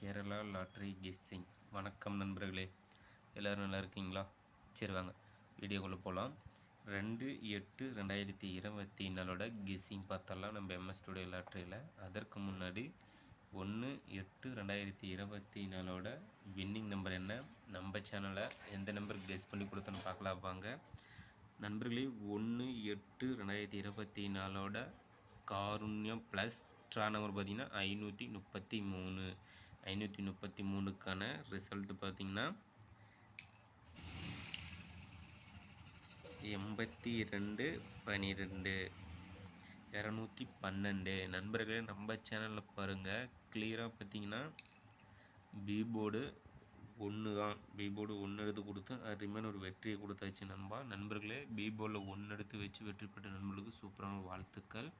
Kerala lottery guessing. வணக்கம் நண்பர்களே. எல்லோரும் நல்லா இருக்கீங்களா? சரி வாங்க வீடியோக்குள்ளே போகலாம் ரெண்டு எட்டு ரெண்டாயிரத்தி இருபத்தி நாலோட கெஸ்ஸிங் பார்த்தலாம் நம்ம எம்எஸ் டுடே லாட்ரியில். அதற்கு முன்னாடி ஒன்று எட்டு ரெண்டாயிரத்தி இருபத்தி நாலோட வின்னிங் நம்பர் என்ன? நம்ம சேனலை எந்த நம்பர் கெஸ் பண்ணி கொடுத்தோன்னு பார்க்கலாம் வாங்க. நண்பர்களே ஒன்று எட்டு ரெண்டாயிரத்தி இருபத்தி நாலோட காருண்யம் ப்ளஸ் ட்ரா நம்பர் பார்த்தீங்கன்னா ஐநூற்றி முப்பத்தி மூணு. ஐநூற்றி முப்பத்தி மூணுக்கான ரிசல்ட் பார்த்தீங்கன்னா எண்பத்தி ரெண்டு பன்னிரெண்டு இரநூத்தி பன்னெண்டு. நண்பர்களே நம்ம சேனலில் பாருங்கள் கிளியராக பார்த்தீங்கன்னா பீபோர்டு ஒன்று தான் பீபோர்டு ஒன்று எடுத்து கொடுத்து அது ரிமைன் ஒரு வெற்றியை கொடுத்தாச்சு நண்பா. நண்பர்களே பீபோர்டில் ஒன்று எடுத்து வச்சு வெற்றி பெற்ற நண்பர்களுக்கு சூப்பரான வாழ்த்துக்கள்.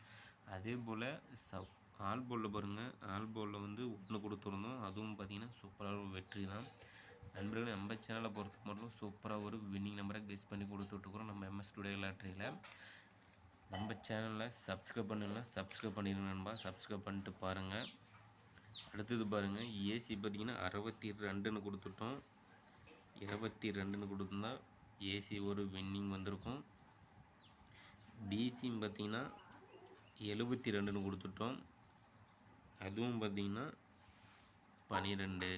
அதே போல் சப் ஆல் போலில் பாருங்கள் ஆல் போலில் வந்து ஒன்று கொடுத்துருந்தோம். அதுவும் பார்த்திங்கன்னா சூப்பராக ஒரு வெற்றி தான். நண்பர்கள் நம்ம சேனலை பொறுத்த மட்டும் சூப்பராக ஒரு வின்னிங் நம்பரை கெஸ் பண்ணி கொடுத்துட்ருக்குறோம் நம்ம எம்எஸ் டுடே லாட்ரியில் நம்ம சேனலில் சப்ஸ்கிரைப் பண்ணலாம் சப்ஸ்கிரைப் பண்ணிடுங்க நண்பா. சப்ஸ்கிரைப் பண்ணிட்டு பாருங்கள் அடுத்தது பாருங்கள் ஏசி பார்த்திங்கன்னா அறுபத்தி ரெண்டுன்னு கொடுத்துட்டோம். இருபத்தி ரெண்டுன்னு கொடுத்துருந்தா ஏசி ஒரு வின்னிங் வந்திருக்கும். டிசின்னு பார்த்திங்கன்னா எழுபத்தி ரெண்டுன்னு கொடுத்துட்டோம். அதுவும் பார்த்திங்கன்னா பன்னிரெண்டு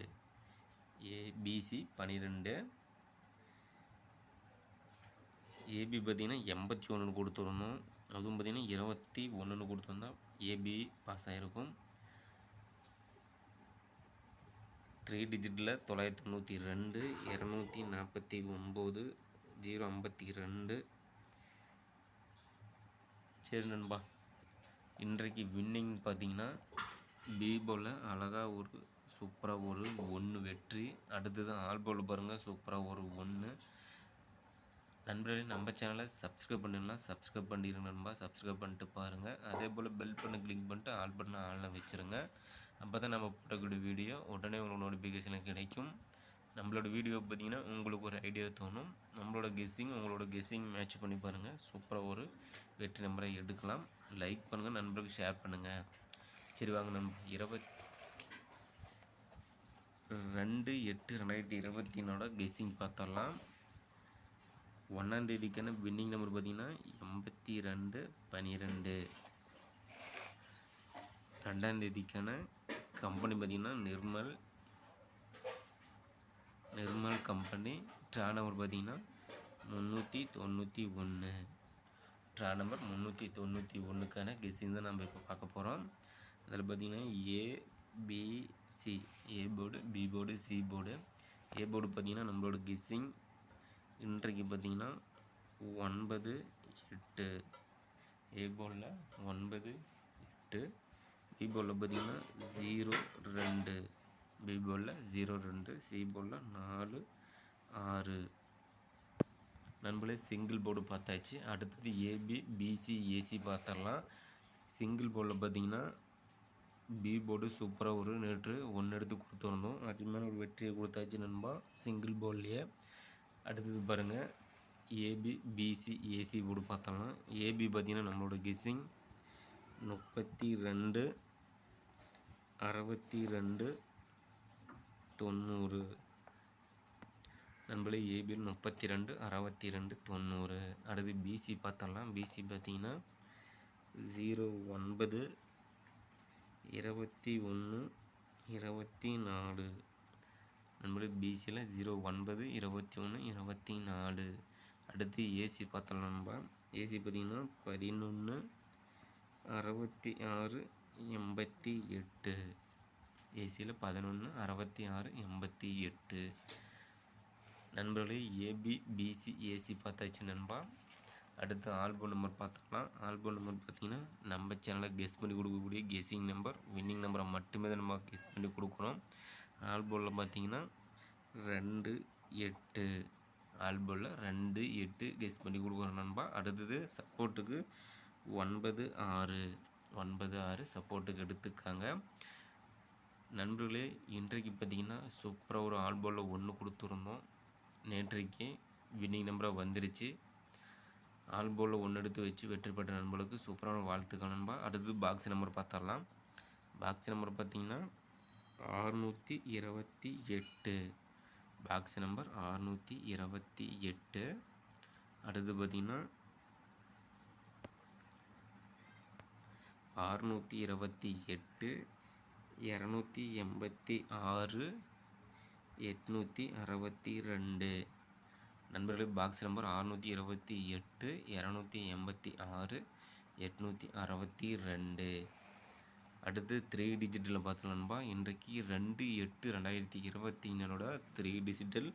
ஏபிசி பன்னிரெண்டு ஏபி பார்த்திங்கன்னா எண்பத்தி ஒன்றுன்னு கொடுத்துருந்தோம் அதுவும் பார்த்திங்கன்னா இருபத்தி ஒன்றுன்னு கொடுத்துருந்தா ஏபி பாஸ் ஆகிருக்கும் த்ரீ டிஜிட்டில் தொள்ளாயிரத்தி தொண்ணூற்றி ரெண்டு இரநூத்தி நாற்பத்தி ஒம்பது ஜீரோ ஐம்பத்தி ரெண்டு. சரி நண்பா இன்றைக்கு வின்னிங் பார்த்தீங்கன்னா பீபோவில் அழகாக ஒரு சூப்பராக ஒரு ஒன்று வெற்றி. அடுத்தது ஆல்போவில் பாருங்கள் சூப்பராக ஒரு ஒன்று நண்பர்களே நம்ம சேனலை சப்ஸ்கிரைப் பண்ணிடலாம். சப்ஸ்கிரைப் பண்ணிடுங்க நண்பா சப்ஸ்கிரைப் பண்ணிட்டு பாருங்கள் அதே போல் பெல் பண்ண கிளிக் பண்ணிட்டு ஆல் பண்ண ஆளில் வச்சுருங்க. அப்போ தான் நம்ம போட்டக்கூடிய வீடியோ உடனே உங்களுக்கு நோட்டிஃபிகேஷன் கிடைக்கும். நம்மளோட வீடியோ பார்த்தீங்கன்னா உங்களுக்கு ஒரு ஐடியா தோணும். நம்மளோட கெஸ்ஸிங் உங்களோட கெஸ்ஸிங் மேட்ச் பண்ணி பாருங்கள் சூப்பராக ஒரு வெற்றி நம்பரை எடுக்கலாம். லைக் பண்ணுங்கள் நண்பர்களுக்கு ஷேர் பண்ணுங்கள் சரி வாங்க நம்ம. இருபத் ரெண்டு எட்டு ரெண்டாயிரத்தி இருபத்தி நாலோட கெஸ்ஸிங் பார்த்தரலாம் ஒன்றாந்தேதிக்கான வின்னிங் நம்பர் பார்த்தீங்கன்னா எண்பத்தி ரெண்டு பன்னிரெண்டு ரெண்டாந்தேதிக்கான கம்பெனி பார்த்திங்கன்னா Nirmal Nirmal company draw number பார்த்திங்கன்னா முந்நூற்றி தொண்ணூற்றி ஒன்று ட்ரா நம்பர் முந்நூற்றி தொண்ணூற்றி ஒன்றுக்கான கெஸ்ஸிங் தான் நம்ம இப்போ பார்க்க போகிறோம் அதில் பார்த்திங்கன்னா A BC A board B board C board A board பார்த்திங்கன்னா நம்மளோட கிஸ்ஸிங் இன்றைக்கு பார்த்திங்கன்னா ஒன்பது எட்டு. ஏ போர்டில் ஒன்பது எட்டு. பி போர்டில் பார்த்திங்கன்னா ஜீரோ ரெண்டு. பி போர்டில் ஜீரோ ரெண்டு. சி போர்டில் நாலு ஆறு. நண்பர்களே சிங்கிள் போர்டு பார்த்தாச்சு. அடுத்தது ஏபி பிசி ஏசி பார்த்துடலாம். சிங்கிள் போர்டில் பார்த்தீங்கன்னா பி போர்டு சூப்பராக ஒரு நேற்று ஒன்று எடுத்து கொடுத்துருந்தோம். அது ஒரு வெற்றியை கொடுத்தாச்சு நண்பா. சிங்கிள் போர்ட்லேயே அடுத்தது பாருங்கள் ஏபி பிசி ஏசி போர்டு பார்த்தோம்னா ஏபி பார்த்திங்கன்னா நம்மளோட கெஸ்ஸிங் முப்பத்தி ரெண்டு அறுபத்தி ரெண்டு தொண்ணூறு. நண்பர்களே ஏபியில் முப்பத்தி ரெண்டு அறுபத்தி ரெண்டு தொண்ணூறு. அடுத்து பிசி பார்த்தலாம் பிசி பார்த்திங்கன்னா ஜீரோ ஒன்பது இருபத்தி ஒன்று இருபத்தி நாலு. நண்பர்களே பிசியில் ஜீரோ ஒன்பது இருபத்தி ஒன்று இருபத்தி நாலு. அடுத்து ஏசி பார்த்தலாம் நண்பா ஏசி பார்த்திங்கன்னா பதினொன்று அறுபத்தி ஆறு எண்பத்தி எட்டு. ஏசியில் பதினொன்று அறுபத்தி ஆறு எண்பத்தி எட்டு. நண்பர்களே ஏபி பிசி ஏசி பார்த்தாச்சு நண்பா. அடுத்து ஆல்பம் நம்பர் பார்த்துக்கலாம். ஆல்பம் நம்பர் பார்த்திங்கன்னா நம்ம சேனலில் கெஸ் பண்ணி கொடுக்கக்கூடிய கெஸ்ஸிங் நம்பர் வின்னிங் நம்பரை மட்டுமே தான் நம்ம கெஸ் பண்ணி கொடுக்குறோம் ஆல்போவில் பார்த்திங்கன்னா ரெண்டு எட்டு. ஆல்போவில் ரெண்டு எட்டு கெஸ் பண்ணி கொடுக்குறோம் நண்பா. அடுத்தது சப்போர்ட்டுக்கு ஒன்பது ஆறு. ஒன்பது ஆறு சப்போர்ட்டுக்கு எடுத்துக்காங்க. நண்பர்களே இன்றைக்கு பார்த்திங்கன்னா சூப்பராக ஒரு ஆல்பமில் ஒன்று கொடுத்துருந்தோம். நேற்றைக்கு வின்னிங் நம்பராக வந்துருச்சு. ஆல்போவில் ஒன்று எடுத்து வச்சு வெற்றி பெற்ற நண்பர்களுக்கு சூப்பரான வாழ்த்துக்கள் நண்பா. அடுத்து பாக்ஸ் நம்பர் பார்த்துடலாம். பாக்ஸ் நம்பர் பார்த்திங்கன்னா அறுநூற்றி இருபத்தி எட்டு. பாக்ஸ் நம்பர் அறுநூற்றி இருபத்தி எட்டு. அடுத்து பார்த்திங்கன்னா அறுநூற்றி இருபத்தி எட்டு இரநூத்தி எண்பத்தி ஆறு எட்நூற்றி அறுபத்தி ரெண்டு. நண்பர்களே பாக்ஸ் நம்பர் அறுநூற்றி இருபத்தி எட்டு இரநூத்தி எண்பத்தி ஆறு எட்நூற்றி அறுபத்தி ரெண்டு. அடுத்து த்ரீ டிஜிட்டலில் பார்த்தோம்னா இன்றைக்கு ரெண்டு எட்டு ரெண்டாயிரத்தி இருபத்தி நாலோட த்ரீ டிஜிட்டல்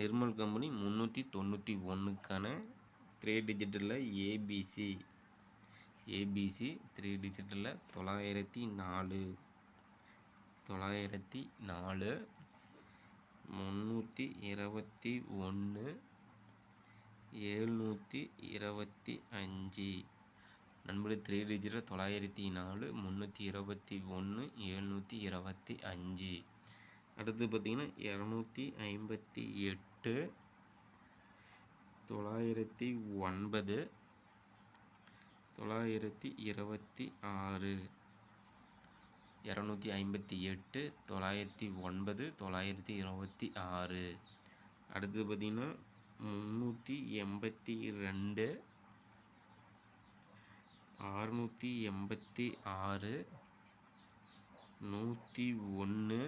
நிர்மல் கம்பெனி முந்நூற்றி தொண்ணூற்றி ஒன்றுக்கான த்ரீ டிஜிட்டலில் A B C A B C three டிஜிட்டலில் தொள்ளாயிரத்தி நாலு தொள்ளாயிரத்தி நாலு. முந்நூற்றி இருபத்தி ஒன்று ஏழ்நூற்றி இருபத்தி அஞ்சு. நண்பர்களே த்ரீ டிஜிட்டில் தொள்ளாயிரத்தி நாலு முந்நூற்றி இருபத்தி ஒன்று ஏழ்நூற்றி இருபத்தி அஞ்சு. அடுத்து பார்த்திங்கன்னா இரநூத்தி ஐம்பத்தி எட்டு தொள்ளாயிரத்தி ஒன்பது தொள்ளாயிரத்தி இருபத்தி ஆறு. இரநூத்தி ஐம்பத்தி எட்டு தொள்ளாயிரத்தி ஒன்பது தொள்ளாயிரத்தி இருபத்தி ஆறு. அடுத்து பார்த்திங்கன்னா முந்நூற்றி எண்பத்தி ரெண்டு அறுநூற்றி எண்பத்தி ஆறு நூற்றி ஒன்று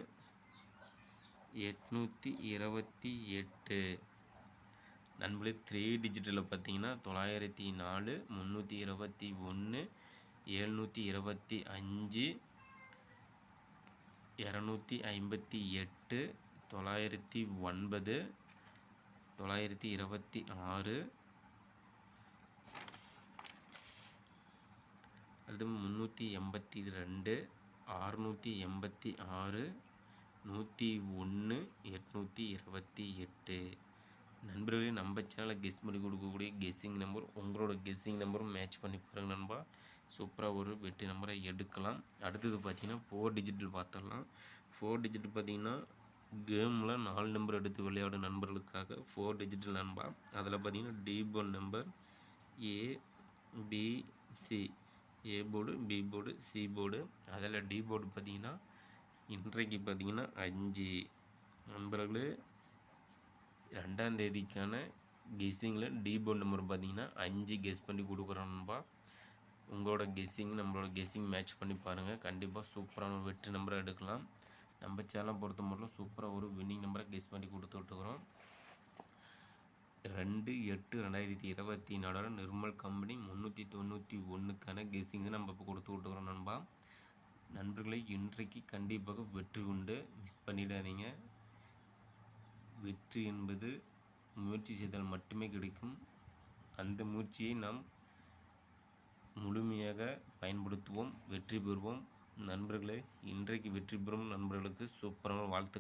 எட்நூற்றி இருபத்தி எட்டு. நண்பர்களே த்ரீ டிஜிட்டலில் பார்த்தீங்கன்னா தொள்ளாயிரத்தி நாலு முந்நூற்றி இருபத்தி ஒன்று எழுநூற்றி இருபத்தி அஞ்சு இரநூத்தி ஐம்பத்தி எட்டு தொள்ளாயிரத்தி ஒன்பது தொள்ளாயிரத்தி இருபத்தி ஆறு. அடுத்து முந்நூற்றி எண்பத்தி ரெண்டு அறுநூற்றி எண்பத்தி ஆறு நூற்றி ஒன்று எட்நூற்றி இருபத்தி எட்டு. நண்பர்களே நம்ம சேனலை கெஸ் பண்ணி கொடுக்கக்கூடிய கெஸ்ஸிங் நம்பர் உங்களோட கெஸ்ஸிங் நம்பரும் மேட்ச் பண்ணி பாருங்கள் நண்பா. சூப்பராக ஒரு வெற்றி நம்பரை எடுக்கலாம். அடுத்தது பார்த்தீங்கன்னா ஃபோர் டிஜிட்டல் பார்த்துடலாம் ஃபோர் டிஜிட் பார்த்தீங்கன்னா கேமில் நாலு நம்பர் எடுத்து விளையாடும் நண்பர்களுக்காக ஃபோர் டிஜிட்டல் நண்பா. அதில் பார்த்தீங்கன்னா D board number A B C A board B board C board அதில் டி போர்டு பார்த்தீங்கன்னா இன்றைக்கு பார்த்தீங்கன்னா அஞ்சு. நண்பர்களே ரெண்டாம் தேதிக்கான கெஸ்ஸிங்கில் டி போர்டு நம்பர் பார்த்தீங்கன்னா அஞ்சு கெஸ் பண்ணி கொடுக்குறோம் நண்பா. உங்களோட கெஸ்ஸிங் நம்மளோட கெஸ்ஸிங் மேட்ச் பண்ணி பாருங்கள் கண்டிப்பாக சூப்பரான ஒரு வெற்றி நம்பரை எடுக்கலாம். நம்ம சேனலை பொறுத்த மட்டும் சூப்பராக ஒரு வின்னிங் நம்பரை கெஸ் பண்ணி கொடுத்து விட்டுக்கிறோம். ரெண்டு எட்டு ரெண்டாயிரத்தி இருபத்தி நாலோட நிர்மல் கம்பெனி முந்நூற்றி தொண்ணூற்றி ஒன்றுக்கான கெஸ்ஸிங்கை நம்ம இப்போ கொடுத்து விட்டுக்கிறோம் நண்பா. நண்பர்களை இன்றைக்கு கண்டிப்பாக வெற்றி உண்டு. மிஸ் பண்ணிடாதீங்க. வெற்றி என்பது முயற்சி செய்தால் மட்டுமே கிடைக்கும். அந்த முயற்சியை நாம் முழுமையாக பயன்படுத்துவோம் வெற்றி பெறுவோம். நண்பர்களே இன்றைக்கு வெற்றி பெறும் நண்பர்களுக்கு சூப்பரான வாழ்த்து